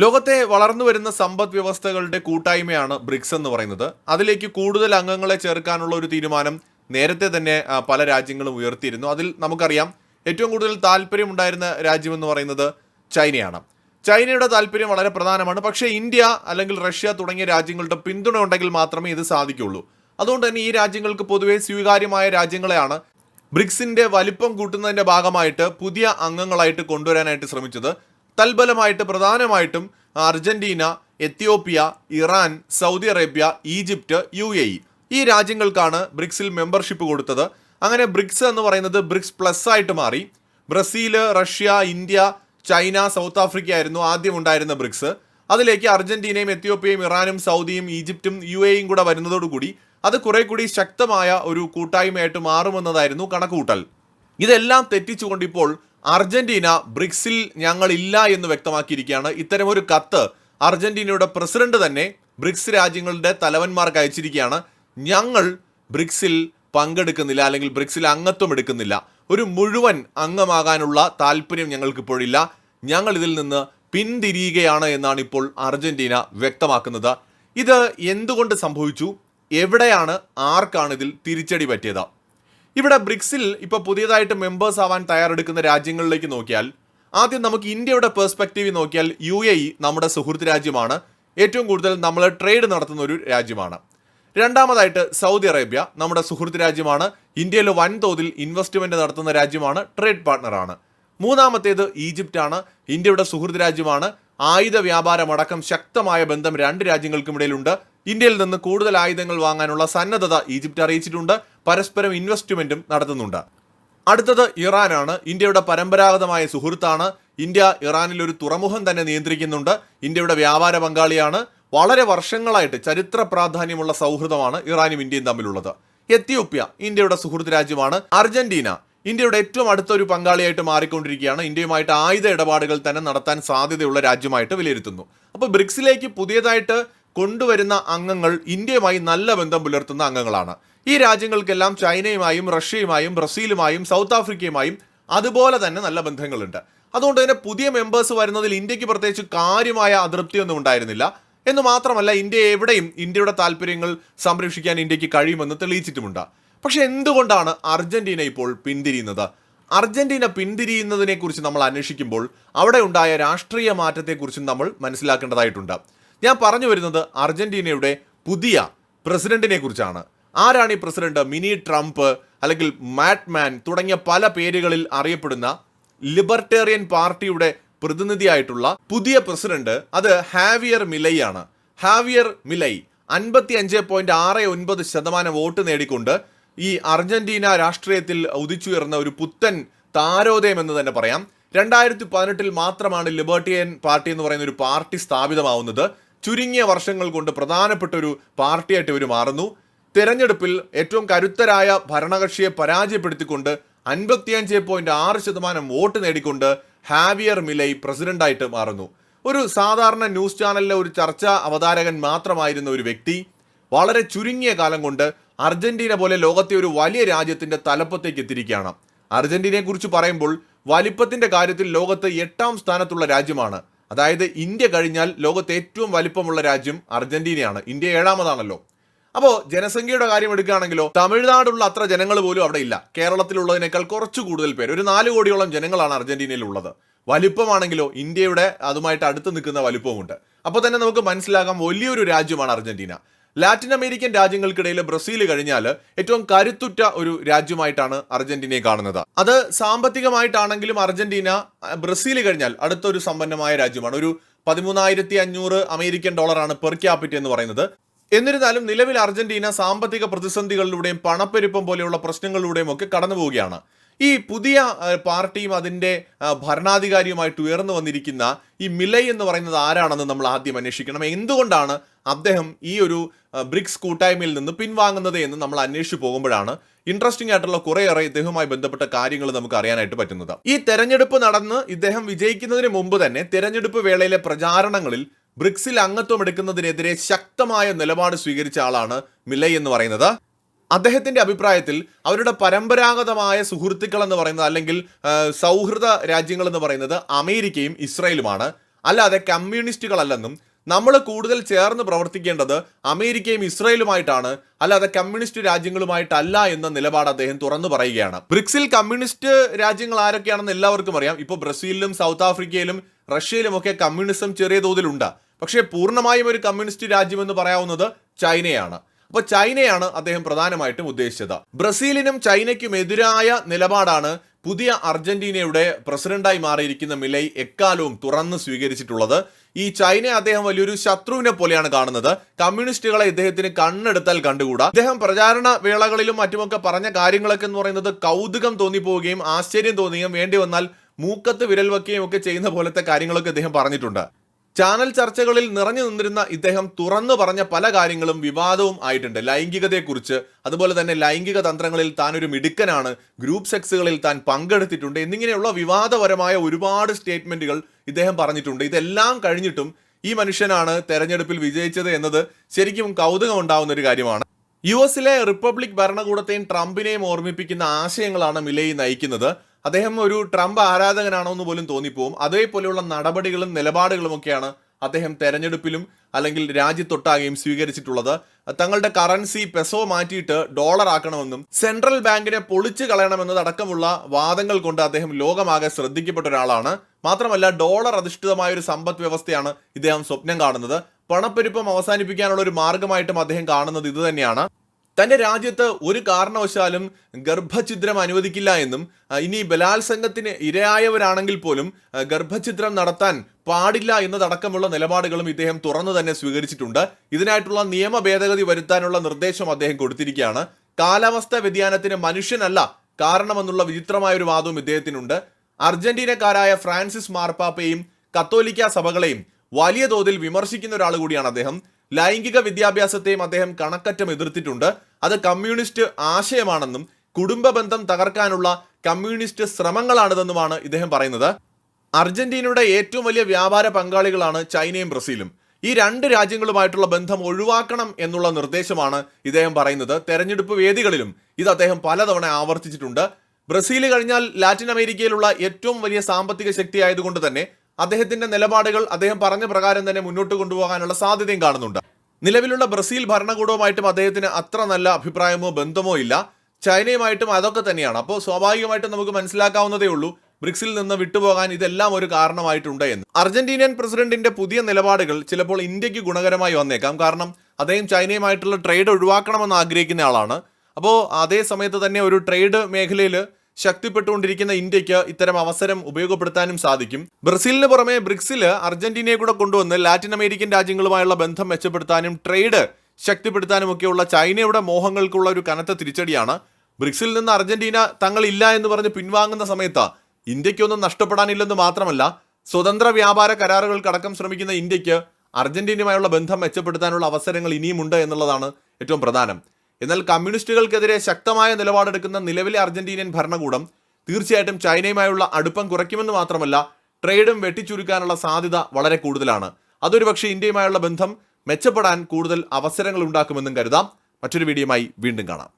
ലോകത്തെ വളർന്നു വരുന്ന സമ്പദ് വ്യവസ്ഥകളുടെ കൂട്ടായ്മയാണ് ബ്രിക്സ് എന്ന് പറയുന്നത്. അതിലേക്ക് കൂടുതൽ അംഗങ്ങളെ ചേർക്കാനുള്ള ഒരു തീരുമാനം നേരത്തെ തന്നെ പല രാജ്യങ്ങളും ഉയർത്തിയിരുന്നു. അതിൽ നമുക്കറിയാം ഏറ്റവും കൂടുതൽ താല്പര്യമുണ്ടായിരുന്ന രാജ്യം എന്ന് പറയുന്നത് ചൈനയാണ്. ചൈനയുടെ താല്പര്യം വളരെ പ്രധാനമാണ്. പക്ഷേ ഇന്ത്യ അല്ലെങ്കിൽ റഷ്യ തുടങ്ങിയ രാജ്യങ്ങളുടെ പിന്തുണ ഉണ്ടെങ്കിൽ മാത്രമേ ഇത് സാധിക്കുള്ളൂ. അതുകൊണ്ട് തന്നെ ഈ രാജ്യങ്ങൾക്ക് പൊതുവെ സ്വീകാര്യമായ രാജ്യങ്ങളെയാണ് ബ്രിക്സിന്റെ വലിപ്പം കൂട്ടുന്നതിന്റെ ഭാഗമായിട്ട് പുതിയ അംഗങ്ങളായിട്ട് കൊണ്ടുവരാനായിട്ട് ശ്രമിച്ചത്. തൽബലമായിട്ട് പ്രധാനമായിട്ടും Argentina Ethiopia Iran Saudi Arabia Egypt U A E രാജ്യങ്ങൾക്കാണ് ബ്രിക്സിൽ membership കൊടുത്തത്. അങ്ങനെ ബ്രിക്സ് എന്ന് പറയുന്നത് ബ്രിക്സ് പ്ലസ് ആയിട്ട് മാറി. Brazil Russia India China South Africa ആയിരുന്നു ആദ്യം ഉണ്ടായിരുന്ന ബ്രിക്സ്. അതിലേക്ക് അർജന്റീനയും എത്യോപ്യയും ഇറാനും സൗദിയും ഈജിപ്തും യു എയും കൂടെ വരുന്നതോടുകൂടി അത് കുറെ കൂടി ശക്തമായ ഒരു കൂട്ടായ്മയായിട്ട് മാറുമെന്നതായിരുന്നു കണക്കുകൂട്ടൽ. ഇതെല്ലാം തെറ്റിച്ചുകൊണ്ട് ഇപ്പോൾ അർജന്റീന ബ്രിക്സിൽ ഞങ്ങളില്ല എന്ന് വ്യക്തമാക്കിയിരിക്കുകയാണ്. ഇത്തരമൊരു കത്ത് അർജന്റീനയുടെ പ്രസിഡന്റ് തന്നെ ബ്രിക്സ് രാജ്യങ്ങളുടെ തലവന്മാർക്ക് അയച്ചിരിക്കുകയാണ്. ഞങ്ങൾ ബ്രിക്സിൽ പങ്കെടുക്കുന്നില്ല അല്ലെങ്കിൽ ബ്രിക്സിൽ അംഗത്വം എടുക്കുന്നില്ല. ഒരു മുഴുവൻ അംഗമാകാനുള്ള താല്പര്യം ഞങ്ങൾക്കിപ്പോഴില്ല. ഞങ്ങൾ ഇതിൽ നിന്ന് പിന്തിരിയുകയാണ് എന്നാണ് ഇപ്പോൾ അർജന്റീന വ്യക്തമാക്കുന്നത്. ഇത് എന്തുകൊണ്ട് സംഭവിച്ചു? എവിടെയാണ്? ആർക്കാണ് ഇതിൽ തിരിച്ചടി പറ്റിയത്? ഇവിടെ ബ്രിക്സിൽ ഇപ്പോൾ പുതിയതായിട്ട് മെമ്പേഴ്സ് ആവാൻ തയ്യാറെടുക്കുന്ന രാജ്യങ്ങളിലേക്ക് നോക്കിയാൽ ആദ്യം നമുക്ക് ഇന്ത്യയുടെ പെർസ്പെക്റ്റീവ് നോക്കിയാൽ യു എ ഇ നമ്മുടെ സുഹൃത്ത് രാജ്യമാണ്. ഏറ്റവും കൂടുതൽ നമ്മൾ ട്രേഡ് നടത്തുന്ന ഒരു രാജ്യമാണ്. രണ്ടാമതായിട്ട് സൗദി അറേബ്യ നമ്മുടെ സുഹൃത്ത് രാജ്യമാണ്. ഇന്ത്യയിൽ വൻതോതിൽ ഇൻവെസ്റ്റ്മെന്റ് നടത്തുന്ന രാജ്യമാണ് ട്രേഡ് പാർട്ണറാണ് മൂന്നാമത്തേത് ഈജിപ്റ്റ് ആണ്. ഇന്ത്യയുടെ സുഹൃത്ത് രാജ്യമാണ്. ആയുധ വ്യാപാരമടക്കം ശക്തമായ ബന്ധം രണ്ട് രാജ്യങ്ങൾക്കുമിടയിലുണ്ട് ഇന്ത്യയിൽ നിന്ന് കൂടുതൽ ആയുധങ്ങൾ വാങ്ങാനുള്ള സന്നദ്ധത ഈജിപ്റ്റ് അറിയിച്ചിട്ടുണ്ട്. പരസ്പരം ഇൻവെസ്റ്റ്മെന്റും നടത്തുന്നുണ്ട്. അടുത്തത് ഇറാനാണ്. ഇന്ത്യയുടെ പരമ്പരാഗതമായ സുഹൃത്താണ്. ഇന്ത്യ ഇറാനിൽ ഒരു തുറമുഖം തന്നെ നിയന്ത്രിക്കുന്നുണ്ട്. ഇന്ത്യയുടെ വ്യാപാര പങ്കാളിയാണ്. വളരെ വർഷങ്ങളായിട്ട് ചരിത്ര പ്രാധാന്യമുള്ള സൗഹൃദമാണ് ഇറാനും ഇന്ത്യയും തമ്മിലുള്ളത്. എത്യോപ്യ ഇന്ത്യയുടെ സുഹൃത്ത് രാജ്യമാണ്. അർജന്റീന ഇന്ത്യയുടെ ഏറ്റവും അടുത്ത ഒരു പങ്കാളിയായിട്ട് മാറിക്കൊണ്ടിരിക്കുകയാണ്. ഇന്ത്യയുമായിട്ട് ആയുധ ഇടപാടുകൾ തന്നെ നടത്താൻ സാധ്യതയുള്ള രാജ്യമായിട്ട് വിലയിരുത്തുന്നു. അപ്പോൾ ബ്രിക്സിലേക്ക് പുതിയതായിട്ട് കൊണ്ടുവരുന്ന അംഗങ്ങൾ ഇന്ത്യയുമായി നല്ല ബന്ധം പുലർത്തുന്ന അംഗങ്ങളാണ്. ഈ രാജ്യങ്ങൾക്കെല്ലാം ചൈനയുമായും റഷ്യയുമായും ബ്രസീലുമായും സൗത്ത് ആഫ്രിക്കയുമായും അതുപോലെ തന്നെ നല്ല ബന്ധങ്ങളുണ്ട്. അതുകൊണ്ട് തന്നെ പുതിയ മെമ്പേഴ്സ് വരുന്നതിൽ ഇന്ത്യയ്ക്ക് പ്രത്യേകിച്ച് കാര്യമായ അതൃപ്തിയൊന്നും ഉണ്ടായിരുന്നില്ല. എന്ന് മാത്രമല്ല ഇന്ത്യ എവിടെയും ഇന്ത്യയുടെ താല്പര്യങ്ങൾ സംരക്ഷിക്കാൻ ഇന്ത്യയ്ക്ക് കഴിയുമെന്ന് തെളിയിച്ചിട്ടുമുണ്ട്. പക്ഷെ എന്തുകൊണ്ടാണ് അർജന്റീന ഇപ്പോൾ പിന്തിരിയുന്നത്? അർജന്റീന പിന്തിരിയുന്നതിനെക്കുറിച്ച് നമ്മൾ അന്വേഷിക്കുമ്പോൾ അവിടെ ഉണ്ടായ രാഷ്ട്രീയ മാറ്റത്തെക്കുറിച്ചും നമ്മൾ മനസ്സിലാക്കേണ്ടതായിട്ടുണ്ട്. ഞാൻ പറഞ്ഞു വരുന്നത് അർജന്റീനയുടെ പുതിയ പ്രസിഡന്റിനെ കുറിച്ചാണ് ആരാണ് ഈ പ്രസിഡന്റ്? മിനി ട്രംപ് അല്ലെങ്കിൽ മാറ്റ്മാൻ തുടങ്ങിയ പല പേരുകളിൽ അറിയപ്പെടുന്ന ലിബർട്ടേറിയൻ പാർട്ടിയുടെ പ്രതിനിധിയായിട്ടുള്ള പുതിയ പ്രസിഡന്റ് അത് ഹാവിയർ മിലൈ ആണ്. ഹാവിയർ മിലൈ അൻപത്തി അഞ്ച് പോയിന്റ് ആറ് ഒൻപത് ശതമാനം വോട്ട് നേടിക്കൊണ്ട് ഈ അർജന്റീന രാഷ്ട്രീയത്തിൽ ഉദിച്ചുയർന്ന ഒരു പുത്തൻ താരോദയം എന്ന് തന്നെ പറയാം. രണ്ടായിരത്തി പതിനെട്ടിൽ മാത്രമാണ് ലിബർട്ടിയൻ പാർട്ടി എന്ന് പറയുന്ന ഒരു പാർട്ടി സ്ഥാപിതമാവുന്നത്. ചുരുങ്ങിയ വർഷങ്ങൾ കൊണ്ട് പ്രധാനപ്പെട്ട ഒരു പാർട്ടിയായിട്ട് ഇവർ മാറുന്നു. തെരഞ്ഞെടുപ്പിൽ ഏറ്റവും കരുത്തരായ ഭരണകക്ഷിയെ പരാജയപ്പെടുത്തിക്കൊണ്ട് അൻപത്തിയഞ്ച് പോയിന്റ് ആറ് ശതമാനം വോട്ട് നേടിക്കൊണ്ട് ഹാവിയർ മിലൈ പ്രസിഡന്റായിട്ട് മാറുന്നു. ഒരു സാധാരണ ന്യൂസ് ചാനലിലെ ഒരു ചർച്ചാ അവതാരകൻ മാത്രമായിരുന്ന ഒരു വ്യക്തി വളരെ ചുരുങ്ങിയ കാലം കൊണ്ട് അർജന്റീന പോലെ ലോകത്തെ ഒരു വലിയ രാജ്യത്തിന്റെ തലപ്പത്തേക്ക് എത്തിയിരിക്കുകയാണ്. അർജന്റീനയെ കുറിച്ച് പറയുമ്പോൾ വലിപ്പത്തിന്റെ കാര്യത്തിൽ ലോകത്ത് എട്ടാം സ്ഥാനത്തുള്ള രാജ്യമാണ്. അതായത് ഇന്ത്യ കഴിഞ്ഞാൽ ലോകത്തെ ഏറ്റവും വലിപ്പമുള്ള രാജ്യം അർജന്റീനയാണ്. ഇന്ത്യ ഏഴാമതാണല്ലോ. അപ്പോൾ ജനസംഖ്യയുടെ കാര്യം എടുക്കുകയാണെങ്കിലോ തമിഴ്നാടുള്ള അത്ര ജനങ്ങൾ പോലും അവിടെ ഇല്ല. കേരളത്തിലുള്ളതിനേക്കാൾ കുറച്ച് കൂടുതൽ പേര്. ഒരു നാല് കോടിയോളം ജനങ്ങളാണ് അർജന്റീനയിൽ ഉള്ളത് വലിപ്പമാണെങ്കിലോ ഇന്ത്യയുടെ അതുമായിട്ട് അടുത്ത് നിൽക്കുന്ന വലിപ്പമുണ്ട് അപ്പോൾ തന്നെ നമുക്ക് മനസ്സിലാകാം വലിയൊരു രാജ്യമാണ് അർജന്റീന. ലാറ്റിൻ അമേരിക്കൻ രാജ്യങ്ങൾക്കിടയിൽ ബ്രസീൽ കഴിഞ്ഞാൽ ഏറ്റവും കരുത്തുറ്റ ഒരു രാജ്യമായിട്ടാണ് അർജന്റീനയെ കാണുന്നത്. അത് സാമ്പത്തികമായിട്ടാണെങ്കിലും അർജന്റീന ബ്രസീൽ കഴിഞ്ഞാൽ അടുത്തൊരു സമ്പന്നമായ രാജ്യമാണ്. ഒരു പതിമൂന്നായിരത്തി അഞ്ഞൂറ് അമേരിക്കൻ ഡോളറാണ് പെർ ക്യാപിറ്റ എന്ന് പറയുന്നത്. എന്നിരുന്നാലും നിലവിൽ അർജന്റീന സാമ്പത്തിക പ്രതിസന്ധികളിലൂടെയും പണപ്പെരുപ്പം പോലെയുള്ള പ്രശ്നങ്ങളിലൂടെയും ഒക്കെ കടന്നു പോവുകയാണ്. ഈ പുതിയ പാർട്ടിയും അതിന്റെ ഭരണാധികാരിയുമായിട്ട് ഉയർന്നു വന്നിരിക്കുന്ന ഈ മിലൈ എന്ന് പറയുന്നത് ആരാണെന്ന് നമ്മൾ ആദ്യം അന്വേഷിക്കണം. എന്തുകൊണ്ടാണ് അദ്ദേഹം ഈ ഒരു ബ്രിക്സ് കൂട്ടായ്മയിൽ നിന്ന് പിൻവാങ്ങുന്നത് എന്ന് നമ്മൾ അന്വേഷിച്ചു പോകുമ്പോഴാണ് ഇൻട്രസ്റ്റിംഗ് ആയിട്ടുള്ള കുറേയേറെ ഇദ്ദേഹവുമായി ബന്ധപ്പെട്ട കാര്യങ്ങൾ നമുക്ക് അറിയാനായിട്ട് പറ്റുന്നത്. ഈ തെരഞ്ഞെടുപ്പ് നടന്ന് ഇദ്ദേഹം വിജയിക്കുന്നതിന് മുമ്പ് തന്നെ തെരഞ്ഞെടുപ്പ് വേളയിലെ പ്രചാരണങ്ങളിൽ ബ്രിക്സിൽ അംഗത്വം എടുക്കുന്നതിനെതിരെ ശക്തമായ നിലപാട് സ്വീകരിച്ച ആളാണ് മിലൈ എന്ന് പറയുന്നത്. അദ്ദേഹത്തിന്റെ അഭിപ്രായത്തിൽ അവരുടെ പരമ്പരാഗതമായ സുഹൃത്തുക്കൾ എന്ന് പറയുന്നത് അല്ലെങ്കിൽ സൗഹൃദ രാജ്യങ്ങൾ എന്ന് പറയുന്നത് അമേരിക്കയും ഇസ്രയേലുമാണ്. അല്ലാതെ കമ്മ്യൂണിസ്റ്റുകളല്ലെന്നും നമ്മൾ കൂടുതൽ ചേർന്ന് പ്രവർത്തിക്കേണ്ടത് അമേരിക്കയും ഇസ്രയേലുമായിട്ടാണ് അല്ലാതെ കമ്മ്യൂണിസ്റ്റ് രാജ്യങ്ങളുമായിട്ടല്ല എന്ന നിലപാട് അദ്ദേഹം തുറന്നു പറയുകയാണ്. ബ്രിക്സിൽ കമ്മ്യൂണിസ്റ്റ് രാജ്യങ്ങൾ ആരൊക്കെയാണെന്ന് എല്ലാവർക്കും അറിയാം. ഇപ്പോൾ ബ്രസീലിലും സൗത്ത് ആഫ്രിക്കയിലും റഷ്യയിലും ഒക്കെ കമ്മ്യൂണിസം ചെറിയ തോതിലുണ്ട്. പക്ഷേ പൂർണമായും ഒരു കമ്മ്യൂണിസ്റ്റ് രാജ്യമെന്ന് പറയാവുന്നത് ചൈനയാണ്. അപ്പോൾ ചൈനയാണ് അദ്ദേഹം പ്രധാനമായിട്ടും ഉദ്ദേശിച്ചത്. ബ്രസീലിനും ചൈനയ്ക്കും എതിരായ നിലപാടാണ് പുതിയ അർജന്റീനയുടെ പ്രസിഡന്റായി മാറിയിരിക്കുന്ന മിലൈ എക്കാലവും തുറന്ന് സ്വീകരിച്ചിട്ടുള്ളത്. ഈ ചൈനയെ അദ്ദേഹം വലിയൊരു ശത്രുവിനെ പോലെയാണ് കാണുന്നത്. കമ്മ്യൂണിസ്റ്റുകളെ ഇദ്ദേഹത്തിന് കണ്ണെടുത്താൽ കണ്ടുകൂടാ. അദ്ദേഹം പ്രചാരണ വേളകളിലും മറ്റുമൊക്കെ പറഞ്ഞ കാര്യങ്ങളൊക്കെ എന്ന് പറയുന്നത് കൗതുകം തോന്നിപ്പോവുകയും ആശ്ചര്യം തോന്നുകയും വേണ്ടി വന്നാൽ മൂക്കത്ത് വിരൽ വെക്കുകയും ഒക്കെ ചെയ്യുന്ന പോലത്തെ കാര്യങ്ങളൊക്കെ അദ്ദേഹം പറഞ്ഞിട്ടുണ്ട്. ചാനൽ ചർച്ചകളിൽ നിറഞ്ഞു നിന്നിരുന്ന ഇദ്ദേഹം തുറന്നു പറഞ്ഞ പല കാര്യങ്ങളും വിവാദവും ആയിട്ടുണ്ട്. ലൈംഗികതയെക്കുറിച്ച് അതുപോലെ തന്നെ ലൈംഗിക തന്ത്രങ്ങളിൽ താൻ ഒരു മിടുക്കനാണ് ഗ്രൂപ്പ് സെക്സുകളിൽ താൻ പങ്കെടുത്തിട്ടുണ്ട് എന്നിങ്ങനെയുള്ള വിവാദപരമായ ഒരുപാട് സ്റ്റേറ്റ്മെന്റുകൾ ഇദ്ദേഹം പറഞ്ഞിട്ടുണ്ട്. ഇതെല്ലാം കഴിഞ്ഞിട്ടും ഈ മനുഷ്യനാണ് തെരഞ്ഞെടുപ്പിൽ വിജയിച്ചത് എന്നത് ശരിക്കും കൗതുകം ഉണ്ടാവുന്ന ഒരു കാര്യമാണ്. യു എസിലെ റിപ്പബ്ലിക് ഭരണകൂടത്തെയും ട്രംപിനെയും ഓർമ്മിപ്പിക്കുന്ന ആശയങ്ങളാണ് മിലയി നയിക്കുന്നത്. അദ്ദേഹം ഒരു ട്രംപ് ആരാധകനാണോ എന്ന് പോലും തോന്നിപ്പോവും. അതേപോലെയുള്ള നടപടികളും നിലപാടുകളും ഒക്കെയാണ് അദ്ദേഹം തെരഞ്ഞെടുപ്പിലും അല്ലെങ്കിൽ രാജ്യത്തൊട്ടാകെയും സ്വീകരിച്ചിട്ടുള്ളത്. തങ്ങളുടെ കറൻസി പെസോ മാറ്റിയിട്ട് ഡോളർ ആക്കണമെന്നും സെൻട്രൽ ബാങ്കിനെ പൊളിച്ചു കളയണമെന്നതടക്കമുള്ള വാദങ്ങൾ കൊണ്ട് അദ്ദേഹം ലോകമാകെ ശ്രദ്ധിക്കപ്പെട്ട ഒരാളാണ്. മാത്രമല്ല ഡോളർ അധിഷ്ഠിതമായ ഒരു സമ്പദ് വ്യവസ്ഥയാണ് ഇദ്ദേഹം സ്വപ്നം കാണുന്നത്. പണപ്പെരുപ്പം അവസാനിപ്പിക്കാനുള്ള ഒരു മാർഗമായിട്ടും അദ്ദേഹം കാണുന്നത് ഇത് തന്നെയാണ്. തന്റെ രാജ്യത്ത് ഒരു കാരണവശാലും ഗർഭഛിദ്രം അനുവദിക്കില്ല എന്നും ഇനി ബലാത്സംഗത്തിന് ഇരയായവരാണെങ്കിൽ പോലും ഗർഭഛിദ്രം നടത്താൻ പാടില്ല എന്നതടക്കമുള്ള നിലപാടുകളും ഇദ്ദേഹം തുറന്നു തന്നെ സ്വീകരിച്ചിട്ടുണ്ട്. ഇതിനായിട്ടുള്ള നിയമ ഭേദഗതി വരുത്താനുള്ള നിർദ്ദേശം അദ്ദേഹം കൊടുത്തിരിക്കുകയാണ്. കാലാവസ്ഥ വ്യതിയാനത്തിന് മനുഷ്യനല്ല കാരണമെന്നുള്ള വിചിത്രമായ ഒരു വാദവും ഇദ്ദേഹത്തിനുണ്ട്. അർജന്റീനക്കാരായ ഫ്രാൻസിസ് മാർപ്പാപ്പയും കത്തോലിക്ക സഭകളെയും വലിയ തോതിൽ വിമർശിക്കുന്ന ഒരാൾ കൂടിയാണ് അദ്ദേഹം. ലൈംഗിക വിദ്യാഭ്യാസത്തെയും അദ്ദേഹം കണക്കറ്റം എതിർത്തിട്ടുണ്ട്. അത് കമ്മ്യൂണിസ്റ്റ് ആശയമാണെന്നും കുടുംബ ബന്ധം തകർക്കാനുള്ള കമ്മ്യൂണിസ്റ്റ് ശ്രമങ്ങളാണിതെന്നുമാണ് ഇദ്ദേഹം പറയുന്നത്. അർജന്റീനയുടെ ഏറ്റവും വലിയ വ്യാപാര പങ്കാളികളാണ് ചൈനയും ബ്രസീലും. ഈ രണ്ട് രാജ്യങ്ങളുമായിട്ടുള്ള ബന്ധം ഒഴിവാക്കണം എന്നുള്ള നിർദ്ദേശമാണ് ഇദ്ദേഹം പറയുന്നത്. തെരഞ്ഞെടുപ്പ് വേദികളിലും ഇത് അദ്ദേഹം പലതവണ ആവർത്തിച്ചിട്ടുണ്ട്. ബ്രസീൽ കഴിഞ്ഞാൽ ലാറ്റിൻ അമേരിക്കയിലുള്ള ഏറ്റവും വലിയ സാമ്പത്തിക ശക്തിയായതുകൊണ്ട് തന്നെ അദ്ദേഹത്തിന്റെ നിലപാടുകൾ അദ്ദേഹം പറഞ്ഞ പ്രകാരം തന്നെ മുന്നോട്ട് കൊണ്ടുപോകാനുള്ള സാധ്യതയും കാണുന്നുണ്ട്. നിലവിലുള്ള ബ്രസീൽ ഭരണകൂടവുമായിട്ടും അദ്ദേഹത്തിന് അത്ര നല്ല അഭിപ്രായമോ ബന്ധമോ ഇല്ല. ചൈനയുമായിട്ടും അതൊക്കെ തന്നെയാണ്. അപ്പോൾ സ്വാഭാവികമായിട്ടും നമുക്ക് മനസ്സിലാക്കാവുന്നതേ ഉള്ളൂ ബ്രിക്സിൽ നിന്ന് വിട്ടുപോകാൻ ഇതെല്ലാം ഒരു കാരണമായിട്ടുണ്ട് എന്ന്. അർജന്റീനിയൻ പ്രസിഡന്റിന്റെ പുതിയ നിലപാടുകൾ ചിലപ്പോൾ ഇന്ത്യയ്ക്ക് ഗുണകരമായി വന്നേക്കാം. കാരണം അദ്ദേഹം ചൈനയുമായിട്ടുള്ള ട്രേഡ് ഒഴിവാക്കണമെന്ന് ആഗ്രഹിക്കുന്ന ആളാണ്. അപ്പോൾ അതേ സമയത്ത് തന്നെ ഒരു ട്രേഡ് മേഖലയിൽ ശക്തിപ്പെട്ടുകൊണ്ടിരിക്കുന്ന ഇന്ത്യയ്ക്ക് ഇത്തരം അവസരം ഉപയോഗപ്പെടുത്താനും സാധിക്കും. ബ്രസീലിന് പുറമെ ബ്രിക്സിൽ അർജന്റീനയെ കൂടെ കൊണ്ടുവന്ന് ലാറ്റിൻ അമേരിക്കൻ രാജ്യങ്ങളുമായുള്ള ബന്ധം മെച്ചപ്പെടുത്താനും ട്രേഡ് ശക്തിപ്പെടുത്താനും ഒക്കെയുള്ള ചൈനയുടെ മോഹങ്ങൾക്കുള്ള ഒരു കനത്ത തിരിച്ചടിയാണ്. ബ്രിക്സിൽ നിന്ന് അർജന്റീന തങ്ങളില്ല എന്ന് പറഞ്ഞ് പിൻവാങ്ങുന്ന സമയത്ത് ഇന്ത്യക്കൊന്നും നഷ്ടപ്പെടാനില്ലെന്ന് മാത്രമല്ല സ്വതന്ത്ര വ്യാപാര കരാറുകൾക്കടക്കം ശ്രമിക്കുന്ന ഇന്ത്യയ്ക്ക് അർജന്റീനയുമായുള്ള ബന്ധം മെച്ചപ്പെടുത്താനുള്ള അവസരങ്ങൾ ഇനിയുമുണ്ട് എന്നുള്ളതാണ് ഏറ്റവും പ്രധാനം. എന്നാൽ കമ്മ്യൂണിസ്റ്റുകൾക്കെതിരെ ശക്തമായ നിലപാടെടുക്കുന്ന നിലവിലെ അർജന്റീനിയൻ ഭരണകൂടം തീർച്ചയായിട്ടും ചൈനയുമായുള്ള അടുപ്പം കുറയ്ക്കുമെന്ന് മാത്രമല്ല ട്രേഡും വെട്ടിച്ചുരുക്കാനുള്ള സാധ്യത വളരെ കൂടുതലാണ്. അതൊരു പക്ഷേ ഇന്ത്യയുമായുള്ള ബന്ധം മെച്ചപ്പെടാൻ കൂടുതൽ അവസരങ്ങൾ ഉണ്ടാക്കുമെന്നും കരുതാം. മറ്റൊരു വീഡിയോയുമായി വീണ്ടും കാണാം.